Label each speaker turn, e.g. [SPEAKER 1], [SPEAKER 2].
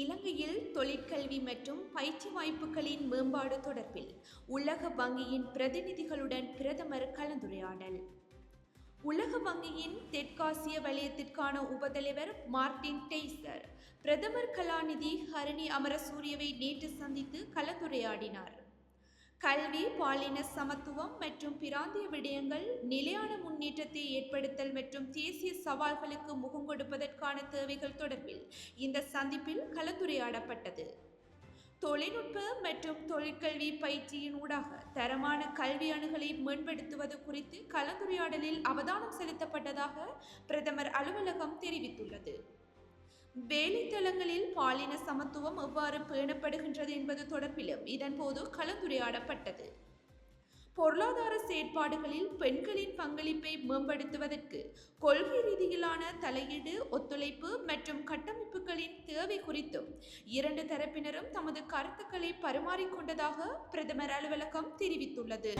[SPEAKER 1] இலங்கையில் தொழிற்கல்வி மற்றும் பயிற்சி வாய்ப்புகளின் மேம்பாடு தொடர்பில் உலக வங்கியின் பிரதிநிதிகளுடன் பிரதமர் கலந்துரையாடல். உலக வங்கியின் தெற்காசிய வலயத்திற்கான உபதலைவர் மார்டின் டெய்சர் பிரதமர் கலாநிதி ஹரணி அமரசூரியவை நேற்று சந்தித்து கலந்துரையாடினார். கல்வி பாலின சமத்துவம் மற்றும் பிராந்திய விடயங்கள் நிலையான முன்னேற்றத்தை ஏற்படுத்தல் மற்றும் தேசிய சவால்களுக்கு முகங்கொடுப்பதற்கான தேவைகள் தொடர்பில் இந்த சந்திப்பில் கலந்துரையாடப்பட்டது. தொழில்நுட்ப மற்றும் தொழிற்கல்வி பயிற்சியின் ஊடாக தரமான கல்வி அணுகலை மேம்படுத்துவது குறித்து கலந்துரையாடலில் அவதானம் செலுத்தப்பட்டதாக பிரதமர் அலுவலகம் தெரிவித்துள்ளது. வேலைத்தளங்களில் பாலின சமத்துவம் எவ்வாறு பேணப்படுகின்றது என்பது தொடர்பிலும் இதன்போது கலந்துரையாடப்பட்டது. பொருளாதார செயற்பாடுகளில் பெண்களின் பங்களிப்பை மேம்படுத்துவதற்கு கொள்கை ரீதியிலான தலையீடு ஒத்துழைப்பு மற்றும் கட்டமைப்புகளின் தேவை குறித்தும் இரண்டு தரப்பினரும் தமது கருத்துக்களை பரிமாறிக்கொண்டதாக பிரதமர் அலுவலகம் தெரிவித்துள்ளது.